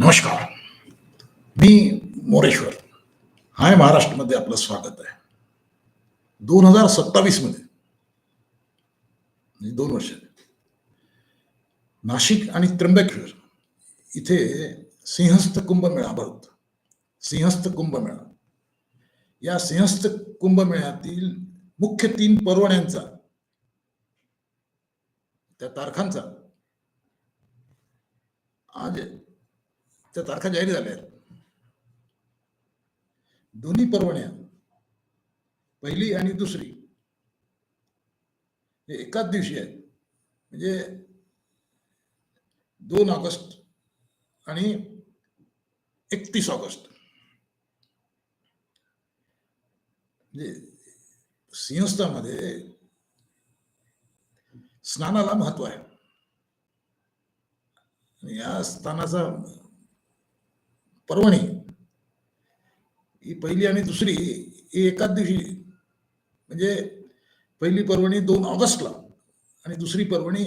नमस्कार. मी मोरेश्वर. हाय महाराष्ट्रमध्ये आपलं स्वागत आहे. दोन हजार सत्तावीसमध्ये. म्हणजे दोन वर्ष. नाशिक आणि त्र्यंबकेश्वर इथे सिंहस्थ कुंभमेळा भरतो सिंहस्थ कुंभमेळा या सिंहस्थ कुंभमेळ्यातील मुख्य तीन परवण्यांचा त्या तारखांचा आज त्या तारखा जाहीर झाल्या आहेत दोन्ही परवण्या पहिली आणि दुसरी हे एकाच दिवशी आहेत. म्हणजे दोन ऑगस्ट आणि एकतीस ऑगस्ट. म्हणजे सिंहस्थामध्ये स्नानाला महत्त्व आहे. आणि या स्थानाचा पर्वणी. ही पहिली आणि दुसरी ही एकाच दिवशी म्हणजे पहिली पर्वणी दोन ऑगस्टला आणि दुसरी पर्वणी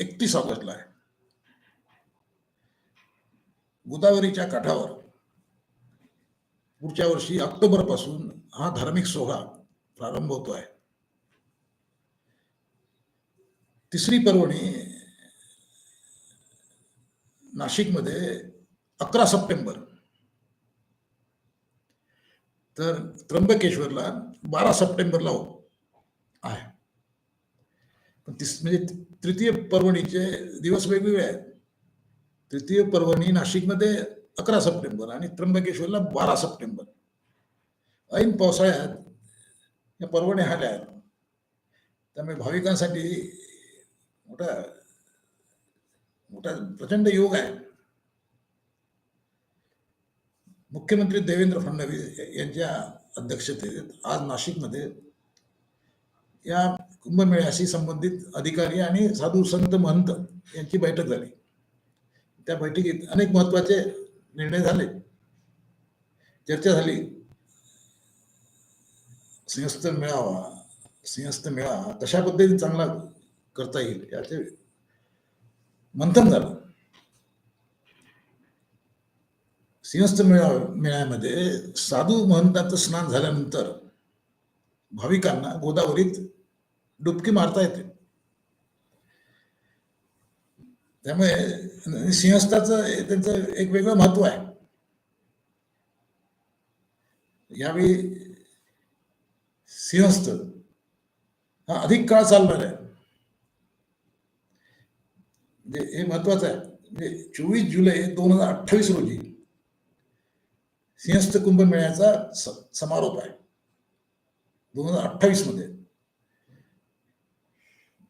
एकतीस ऑगस्टला आहे. गोदावरीच्या काठावर पुढच्या वर्षी ऑक्टोबरपासून हा धार्मिक सोहळा प्रारंभ होतो आहे. तिसरी पर्वणी नाशिकमध्ये अकरा सप्टेंबर. तर त्र्यंबकेश्वरला बारा सप्टेंबरला हो- आहे. पण तिस म्हणजे तृतीय पर्वणीचे दिवस वेगवेगळे आहेत. तृतीय पर्वणी नाशिकमध्ये अकरा सप्टेंबर आणि त्र्यंबकेश्वरला बारा सप्टेंबर. ऐन पावसाळ्यात या पर्वणी आल्या आहेत. त्यामुळे भाविकांसाठी मोठा मोठा प्रचंड योग आहे. मुख्यमंत्री देवेंद्र फडणवीस यांच्या अध्यक्षतेत आज नाशिकमध्ये या कुंभमेळ्याशी संबंधित अधिकारी आणि साधू संत महंत यांची बैठक झाली. त्या बैठकीत अनेक महत्त्वाचे निर्णय झाले. चर्चा झाली. सिंहस्थ मेळावा सिंहस्थ मिळावा कशा पद्धतीने चांगला करता येईल याचे मंथन झालं. सिंहस्थ मेळा मेळ्यामध्ये साधू महंतांचं स्नान झाल्यानंतर भाविकांना गोदावरीत डुबकी मारता येते. त्यामुळे सिंहस्थाचं त्यांचं एक वेगळं महत्त्व आहे. यावेळी सिंहस्थ हा अधिक काळ चालणार आहे म्हणजे हे महत्वाचं आहे. म्हणजे चोवीस जुलै दोन हजार अठ्ठावीस रोजी सिंहस्थ कुंभमेळ्याचा स- समारोप आहे. दोन हजार अठ्ठावीसमध्ये.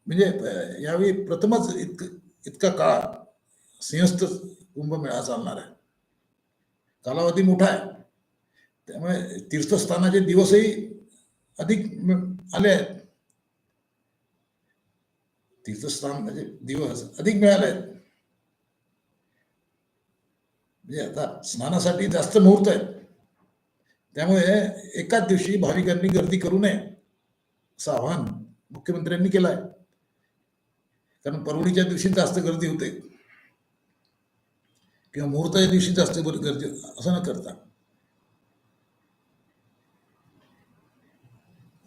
म्हणजे यावेळी प्रथमच इतक इतका काळ सिंहस्थ कुंभमेळा चालणार आहे. कालावधी मोठा आहे. त्यामुळे तीर्थस्थानाचे दिवसही अधिक आले आहेत. तीर्थस्थानाचे म्हणजे दिवस अधिक मिळाले आहेत. म्हणजे आता स्नानासाठी जास्त मुहूर्त आहेत. त्यामुळे एकाच दिवशी भाविकांनी गर्दी करू नये असं आवाहन मुख्यमंत्र्यांनी केलं आहे कारण परवणीच्या दिवशी जास्त गर्दी होते. किंवा मुहूर्ताच्या दिवशी जास्त गर्दी असं न करता.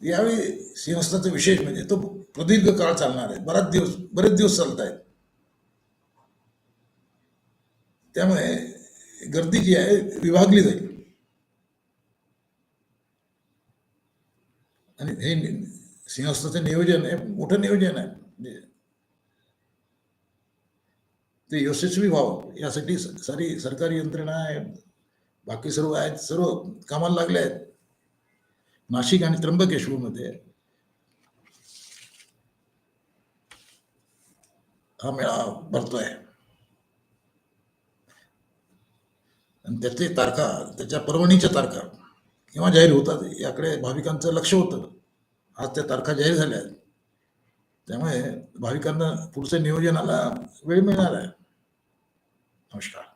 यावेळी सिंहस्थाचा विशेष म्हणजे तो प्रदीर्घ काळ चालणार आहे. बराच दिवस बरेच दिवस चालत आहेत त्यामुळे गर्दी जी आहे विभागली जाईल. आणि हे सिंहस्थाचं नियोजन आहे मोठं नियोजन आहे. म्हणजे ते यशस्वी व्हावं यासाठी सारी सरकारी यंत्रणा आहे बाकी सर्व आहेत सर्व कामाला लागले आहेत. नाशिक आणि त्र्यंबकेश्वरमध्ये हा मेळा भरतोय आणि त्याचे तारखा त्याच्या परवणीच्या तारखा किंवा जाहीर होतात याकडे भाविकांचं लक्ष होतं. आज त्या तारखा जाहीर झाल्या आहेत. त्यामुळे भाविकांना पुढच्या नियोजनाला वेळ मिळणार आहे. नमस्कार.